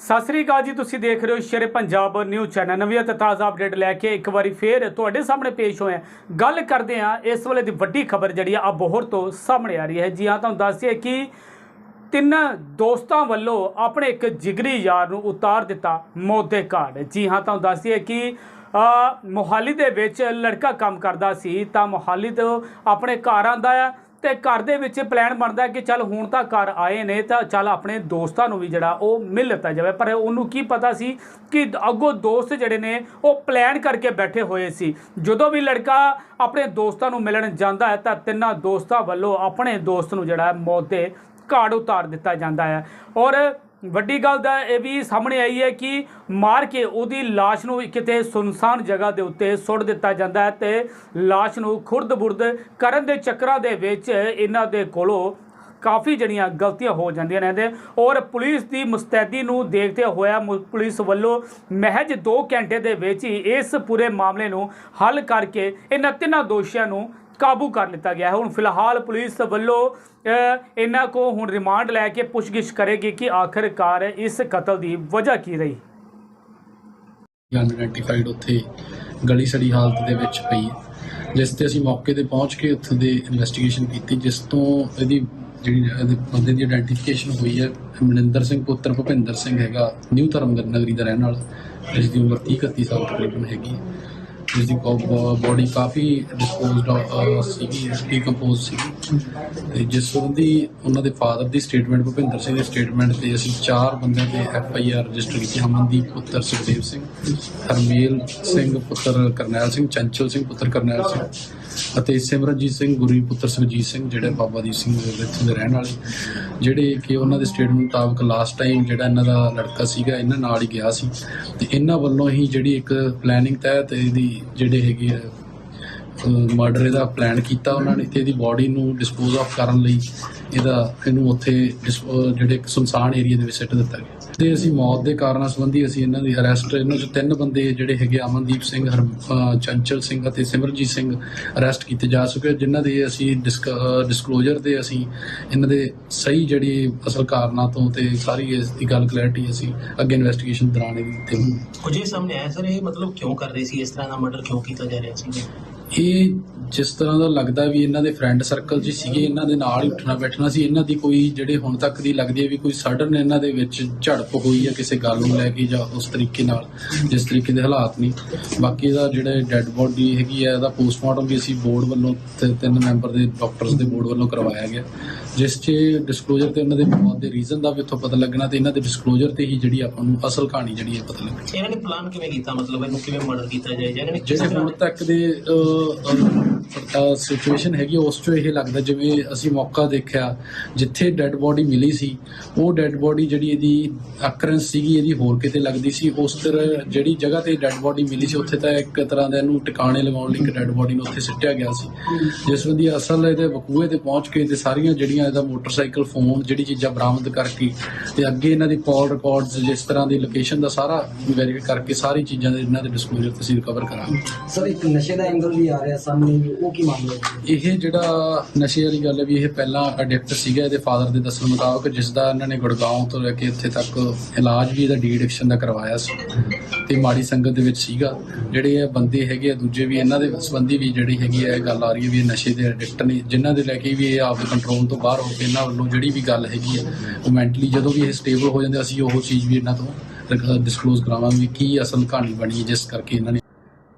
ਸਤਿ ਸ੍ਰੀ ਅਕਾਲ ਜੀ, ਤੁਸੀਂ ਦੇਖ ਰਹੇ ਹੋ ਸ਼ੇਰੇ ਪੰਜਾਬ ਨਿਊਜ਼ ਚੈਨਲ। ਨਵੀਂ ਅਤੇ ਤਾਜ਼ਾ ਅਪਡੇਟ ਲੈ ਕੇ ਇੱਕ ਵਾਰੀ ਫੇਰ ਤੁਹਾਡੇ ਸਾਹਮਣੇ ਪੇਸ਼ ਹੋਏ ਹਾਂ। ਗੱਲ ਕਰਦੇ ਹਾਂ ਇਸ ਵੇਲੇ ਦੀ ਵੱਡੀ ਖਬਰ ਜਿਹੜੀ ਆ ਅਬੋਹਰ ਤੋਂ ਸਾਹਮਣੇ ਆ ਰਹੀ ਹੈ। ਜੀ ਹਾਂ, ਤੁਹਾਨੂੰ ਦੱਸ ਦਈਏ ਕਿ ਤਿੰਨ ਦੋਸਤਾਂ ਵੱਲੋਂ ਆਪਣੇ ਇੱਕ ਜਿਗਰੀ ਯਾਰ ਨੂੰ ਉਤਾਰ ਦਿੱਤਾ ਮੌਤ ਦੇ ਘਾਟ। ਜੀ ਹਾਂ, ਤੁਹਾਨੂੰ ਦੱਸ ਦਈਏ ਕਿ ਮੋਹਾਲੀ ਦੇ ਵਿੱਚ ਲੜਕਾ ਕੰਮ ਕਰਦਾ ਸੀ ਤਾਂ ਮੋਹਾਲੀ ਤੋਂ ਆਪਣੇ ਘਰ ਆਂਦਾ ਆ। ਤੇ ਘਰ ਦੇ ਵਿੱਚ ਪਲਾਨ ਬਣਦਾ ਕਿ ਚੱਲ ਹੁਣ ਤਾਂ ਘਰ ਆਏ ਨੇ ਤਾਂ ਚੱਲ ਆਪਣੇ ਦੋਸਤਾਂ ਨੂੰ ਵੀ ਜਿਹੜਾ ਉਹ ਮਿਲ ਲਿੱਤਾ ਜਾਵੇ। ਪਰ ਉਹਨੂੰ ਕੀ ਪਤਾ ਸੀ ਕਿ ਅੱਗੋਂ ਦੋਸਤ ਜਿਹੜੇ ਨੇ ਉਹ ਪਲਾਨ ਕਰਕੇ ਬੈਠੇ ਹੋਏ ਸੀ। ਜਦੋਂ ਵੀ ਲੜਕਾ ਆਪਣੇ ਦੋਸਤਾਂ ਨੂੰ ਮਿਲਣ ਜਾਂਦਾ ਹੈ ਤਾਂ ਤਿੰਨਾਂ ਦੋਸਤਾਂ ਵੱਲੋਂ ਆਪਣੇ ਦੋਸਤ ਨੂੰ ਜਿਹੜਾ ਮੌਤ ਦੇ ਘਾੜ ਉਤਾਰ ਦਿੱਤਾ ਜਾਂਦਾ ਹੈ। ਔਰ ਵੱਡੀ ਗੱਲ ਦਾ ਇਹ ਵੀ ਸਾਹਮਣੇ ਆਈ ਹੈ ਕਿ ਮਾਰ ਕੇ ਉਹਦੀ লাশ ਨੂੰ ਕਿਤੇ ਸੁਨਸਾਨ ਜਗ੍ਹਾ ਦੇ ਉੱਤੇ ਸੁੱਟ ਦਿੱਤਾ ਜਾਂਦਾ ਹੈ ਤੇ লাশ ਨੂੰ ਖੁਰਦ-ਬੁਰਦ ਕਰਨ ਦੇ ਚੱਕਰਾਂ ਦੇ ਵਿੱਚ ਇਹਨਾਂ ਦੇ ਕੋਲੋਂ ਕਾਫੀ ਜਿਹੜੀਆਂ ਗਲਤੀਆਂ ਹੋ ਜਾਂਦੀਆਂ ਨੇ ਤੇ ਔਰ ਪੁਲਿਸ ਦੀ ਮੁਸਤੈਦੀ ਨੂੰ ਦੇਖਦੇ ਹੋਇਆ ਮੁ- ਪੁਲਿਸ ਵੱਲੋਂ ਮਹਿਜ 2 ਘੰਟੇ ਦੇ ਵਿੱਚ ਹੀ ਇਸ ਪੂਰੇ ਮਾਮਲੇ ਨੂੰ ਹੱਲ ਕਰਕੇ ਇਹਨਾਂ ਤਿੰਨਾਂ ਦੋਸ਼ੀਆਂ ਨੂੰ ਕਾਬੂ ਕਰ ਲਿੱਤਾ ਗਿਆ ਹੈ। ਹੁਣ ਫਿਲਹਾਲ ਪੁਲਿਸ ਵੱਲੋਂ ਇਹਨਾਂ ਕੋ ਹੁਣ ਰਿਮਾਂਡ ਲੈ ਕੇ ਪੁੱਛਗਿੱਛ ਕਰੇਗੀ ਕਿ ਆਖਿਰਕਾਰ ਇਸ ਕਤਲ ਦੀ ਵਜ੍ਹਾ ਕੀ ਰਹੀ। ਅਨਆਇਡੈਂਟੀਫਾਈਡ ਉੱਥੇ ਗਲੀ ਸੜੀ ਹਾਲਤ ਦੇ ਵਿੱਚ ਪਈ ਹੈ, ਜਿਸ ਤੇ ਅਸੀਂ ਮੌਕੇ ਤੇ ਪਹੁੰਚ ਕੇ ਉੱਥੇ ਦੇ ਇਨਵੈਸਟੀਗੇਸ਼ਨ ਕੀਤੀ, ਜਿਸ ਤੋਂ ਇਹਦੀ ਜਿਹੜੀ ਬੰਦੇ ਦੀ ਆਇਡੈਂਟੀਫਿਕੇਸ਼ਨ ਹੋਈ ਹੈ ਮਨਿੰਦਰ ਸਿੰਘ ਪੁੱਤਰ ਭੁਪਿੰਦਰ ਸਿੰਘ ਹੈਗਾ, ਨਿਊ ਧਰਮਗੜ ਨਗਰੀ ਦਾ ਰਹਿਣ ਵਾਲਾ, ਜਿਸ ਦੀ ਉਮਰ 30 31 ਸਾਲ ਤਕਰੀਬਨ ਹੈਗੀ ਹੈ। ਜਿਸ ਦੀ ਬੋਡੀ ਕਾਫੀ ਡਿਸਪੋਜ਼ਡ ਸੀਗੀ ਡੀਕੰਪੋਜ਼ ਸੀਗੀ। ਤੇ ਜਿਸ ਸੰਬੰਧੀ ਉਹਨਾਂ ਦੇ ਫਾਦਰ ਦੀ ਸਟੇਟਮੈਂਟ ਭੁਪਿੰਦਰ ਸਿੰਘ ਦੀ ਸਟੇਟਮੈਂਟ ਤੇ ਅਸੀਂ ਚਾਰ ਬੰਦਿਆਂ ਤੇ ਐਫ ਆਈ ਆਰ ਰਜਿਸਟਰ ਕੀਤੀ ਅਮਨਦੀਪ ਪੁੱਤਰ ਸੁਖਦੇਵ ਸਿੰਘ, ਹਰਮੇਲ ਸਿੰਘ ਪੁੱਤਰ ਕਰਨੈਲ ਸਿੰਘ, ਚੰਚਲ ਸਿੰਘ ਪੁੱਤਰ ਕਰਨੈਲ ਸਿੰਘ। ਅਤੇ ਸਿਮਰਨਜੀਤ ਸਿੰਘ, ਗੁਰੀ ਪੁੱਤਰ ਸੁਖਜੀਤ ਸਿੰਘ ਜਿਹੜੇ ਬਾਬਾ ਦੀਪ ਸਿੰਘ ਦੇ ਇੱਥੋਂ ਦੇ ਰਹਿਣ ਵਾਲੇ, ਜਿਹੜੇ ਕਿ ਉਹਨਾਂ ਦੇ ਸਟੇਟਮੈਂਟ ਮੁਤਾਬਕ ਲਾਸਟ ਟਾਈਮ ਜਿਹੜਾ ਇਹਨਾਂ ਦਾ ਲੜਕਾ ਸੀਗਾ, ਇਹਨਾਂ ਨਾਲ ਹੀ ਗਿਆ ਸੀ। ਤੇ ਇਹਨਾਂ ਵੱਲੋਂ ਹੀ ਜਿਹੜੀ ਇੱਕ ਪਲੈਨਿੰਗ ਤਹਿਤ ਇਹਦੀ ਜਿਹੜੇ ਹੈਗੇ ਆ ਮਰਡਰ ਇਹਦਾ ਪਲਾਨ ਕੀਤਾ ਉਹਨਾਂ ਨੇ ਤੇ ਇਹਦੀ ਬਾਡੀ ਨੂੰ ਡਿਸਪੋਜ਼ ਆਫ ਕਰਨ ਲਈ ਇਹਦਾ, ਇਹਨੂੰ ਉੱਥੇ ਡਿਸ- ਜਿਹੜੇ ਇੱਕ ਸੁਨਸਾਨ ਏਰੀਆ ਦੇ ਵਿੱਚ ਸਿੱਟ ਦਿੱਤਾ ਗਿਆ। ਤੇ ਅਸੀਂ ਮੌਤ ਦੇ ਕਾਰਨਾਂ ਸੰਬੰਧੀ ਅਸੀਂ ਇਹਨਾਂ ਦੀ ਅਰੈਸਟ ਇਹਨਾਂ ਚੋਂ ਤਿੰਨ ਬੰਦੇ ਜਿਹੜੇ ਹੈਗੇ ਅਮਨਦੀਪ ਸਿੰਘ ਹਰ ਚੰਚਲ ਸਿੰਘ ਅਤੇ ਸਿਮਰਜੀਤ ਸਿੰਘ ਅਰੈਸਟ ਕੀਤੇ ਜਾ ਚੁੱਕੇ ਜਿਨ੍ਹਾਂ ਦੇ ਅਸੀਂ ਡਿਸਕਲੋਜ਼ਰ ਦੇ ਅਸੀਂ ਇਹਨਾਂ ਦੇ ਸਹੀ ਜਿਹੜੀ ਅਸਲ ਕਾਰਨਾਂ ਤੋਂ ਤੇ ਸਾਰੀ ਇਸ ਦੀ ਗੱਲ ਕਲੈਰਿਟੀ ਅਸੀਂ ਅੱਗੇ ਇਨਵੈਸਟੀਗੇਸ਼ਨ ਦੌਰਾਨ ਇਹ ਦਿੱਤੇ ਕੁਝ ਇਹ ਸਾਹਮਣੇ ਆਇਆ, ਸਰ, ਇਹ ਮਤਲਬ ਕਿਉਂ ਕਰ ਰਹੇ ਸੀ? ਇਸ ਤਰ੍ਹਾਂ ਦਾ ਮਰਡਰ ਕਿਉਂ ਕੀਤਾ ਜਾ ਰਿਹਾ ਸੀ? ਇਹ ਜਿਸ ਤਰ੍ਹਾਂ ਦਾ ਲੱਗਦਾ ਵੀ ਇਹਨਾਂ ਦੇ ਫਰੈਂਡ ਸਰਕਲ 'ਚ ਸੀਗੇ, ਇਹਨਾਂ ਦੇ ਨਾਲ ਹੀ ਉੱਠਣਾ ਬੈਠਣਾ ਸੀ, ਇਹਨਾਂ ਦੀ ਕੋਈ ਜਿਹੜੇ ਹੁਣ ਤੱਕ ਦੀ ਲੱਗਦੀ ਹੈ ਵੀ ਕੋਈ ਸਡਨ ਇਹਨਾਂ ਦੇ ਵਿੱਚ ਝੜਪ ਹੋਈ ਹੈ ਕਿਸੇ ਗੱਲ ਨੂੰ ਲੈ ਕੇ ਜਾਂ ਉਸ ਤਰੀਕੇ ਨਾਲ, ਜਿਸ ਤਰੀਕੇ ਦੇ ਹਾਲਾਤ ਨੇ। ਬਾਕੀ ਇਹਦਾ ਜਿਹੜੇ ਡੈੱਡ ਬੋਡੀ ਹੈਗੀ ਹੈ, ਇਹਦਾ ਪੋਸਟਮਾਰਟਮ ਵੀ ਅਸੀਂ ਬੋਰਡ ਵੱਲੋਂ ਤੇ, ਤਿੰਨ ਮੈਂਬਰ ਦੇ ਡਾਕਟਰਸ ਦੇ ਬੋਰਡ ਵੱਲੋਂ ਕਰਵਾਇਆ ਗਿਆ। ਜਿਸ 'ਚ ਡਿਸਕਲੋਜ਼ਰ ਤੇ ਇਹਨਾਂ ਦੇ ਮੌਤ ਦੇ ਰੀਜ਼ਨ ਦਾ ਵੀ ਉੱਥੋਂ ਪਤਾ ਲੱਗਣਾ ਤੇ ਇਹਨਾਂ ਦੇ ਡਿਸਕਲੋਜ਼ਰ ਤੇ ਹੀ ਜਿਹੜੀ ਆਪਾਂ ਨੂੰ ਅਸਲ ਕਹਾਣੀ ਜਿਹੜੀ ਹੈ ਪਤਾ ਲੱਗਣੀ। ਇਹਨਾਂ ਨੇ ਪਲਾਨ ਕਿਵੇਂ ਕੀਤਾ? ਮਤਲਬ ਇਹਨੂੰ ਕਿਵੇਂ ਮਰਡਰ ਕੀਤਾ ਜਾਏ ਜਾਂ ਇਹਨਾਂ ਨੇ ਕਿਸ ਜਿਹੜੇ ਤਰ੍ਹਾਂ ਹੁਣ ਤੱਕ ਦੇ ਸਿਚੁਏਸ਼ਨ ਹੈਗੀ ਉਸ ਚੋਂ ਇਹ ਲੱਗਦਾ ਜਿਵੇਂ ਅਸੀਂ ਮੌਕਾ ਦੇਖਿਆ, ਜਿੱਥੇ ਡੈੱਡ ਬੋਡੀ ਮਿਲੀ ਸੀ, ਉਹ ਡੈੱਡ ਬੋਡੀ ਜਿਹੜੀ ਇਹਦੀ ਅਕਰੈਂਸ ਸੀਗੀ, ਇਹਦੀ ਹੋਰ ਕਿਤੇ ਲੱਗਦੀ ਸੀ, ਉਸ ਤਰ੍ਹਾਂ ਜਿਹੜੀ ਜਗ੍ਹਾ ਤੇ ਡੈੱਡ ਬੋਡੀ ਮਿਲੀ ਸੀ, ਉੱਥੇ ਤਾਂ ਇੱਕ ਤਰ੍ਹਾਂ ਦਾ ਇਹਨੂੰ ਟਿਕਾਣੇ ਲਗਾਉਣ ਲਈ ਇੱਕ ਡੈੱਡ ਬੋਡੀ ਨੂੰ ਉੱਥੇ ਸਿੱਟਿਆ ਗਿਆ ਸੀ। ਜਿਸ ਬੰਦੀ ਅਸਲ ਇਹਦੇ ਵਕੂਏ ਤੇ ਪਹੁੰਚ ਕੇ ਤੇ ਸਾਰੀਆਂ ਜਿਹੜੀਆਂ ਇਹਦਾ ਮੋਟਰਸਾਈਕਲ ਫੋਨ ਜਿਹੜੀ ਚੀਜ਼ਾਂ ਬਰਾਮਦ ਕਰਕੇ ਤੇ ਅੱਗੇ ਇਹਨਾਂ ਦੀ ਕਾਲ ਰਿਕਾਰਡਸ ਜਿਸ ਤਰ੍ਹਾਂ ਦੀ ਲੋਕੇਸ਼ਨ ਦਾ ਸਾਰਾ ਵੈਰੀਫਾਈ ਕਰਕੇ ਸਾਰੀ ਚੀਜ਼ਾਂ ਦੇ ਇਹਨਾਂ ਦੇ ਡਿਸਕਲੋਜ਼ਰ ਤੁਸੀਂ ਰਿਕਵਰ ਕਰਾਂਗੇ। ਸਰ, ਇੱਕ ਨਸ਼ੇ ਦਾ ਐਂਗਲ ਵੀ ਆ ਰਿਹਾ ਸਾਹਮਣੇ। ਉਹ ਕੀ ਮਾਮਲਾ ਹੈ? ਇਹ ਜਿਹੜਾ ਨਸ਼ੇ ਵਾਲੀ ਗੱਲ ਹੈ ਵੀ ਇਹ ਪਹਿਲਾਂ ਅਡਿਕਟ ਸੀਗਾ, ਇਹਦੇ ਫਾਦਰ ਦੇ ਦੱਸਣ ਮੁਤਾਬਕ ਜਿਸ ਦਾ ਇਹਨਾਂ ਨੇ ਗੁੜਗਾਉਂ ਤੋਂ ਲੈ ਕੇ ਇੱਥੇ ਤੱਕ ਇਲਾਜ ਵੀ ਇਹਦਾ ਡੀ ਐਡਿਕਸ਼ਨ ਦਾ ਕਰਵਾਇਆ ਸੀ। ਤੇ ਮਾੜੀ ਸੰਗਤ ਦੇ ਵਿੱਚ ਸੀਗਾ। ਜਿਹੜੇ ਇਹ ਬੰਦੇ ਹੈਗੇ ਆ, ਦੂਜੇ ਵੀ ਇਹਨਾਂ ਦੇ ਸੰਬੰਧੀ ਵੀ ਜਿਹੜੀ ਹੈਗੀ ਹੈ ਇਹ ਗੱਲ ਆ ਰਹੀ ਹੈ ਵੀ ਇਹ ਨਸ਼ੇ ਦੇ ਐਡਿਕਟ ਨੇ, ਜਿਨ੍ਹਾਂ ਦੇ ਲੈ ਕੇ ਵੀ ਇਹ ਆਪਦੇ ਕੰਟਰੋਲ ਤੋਂ ਬਾਹਰ ਹੋ ਕੇ ਇਹਨਾਂ ਵੱਲੋਂ ਜਿਹੜੀ ਵੀ ਗੱਲ ਹੈਗੀ ਹੈ ਉਹ ਮੈਂਟਲੀ ਜਦੋਂ ਵੀ ਇਹ ਸਟੇਬਲ ਹੋ ਜਾਂਦੇ ਅਸੀਂ ਉਹ ਚੀਜ਼ ਵੀ ਇਹਨਾਂ ਤੋਂ ਡਿਸਕਲੋਜ਼ ਕਰਾਵਾਂਗੇ ਵੀ ਕੀ ਅਸਲ ਕਹਾਣੀ ਬਣੀ ਹੈ, ਜਿਸ ਕਰਕੇ ਇਹਨਾਂ ਨੇ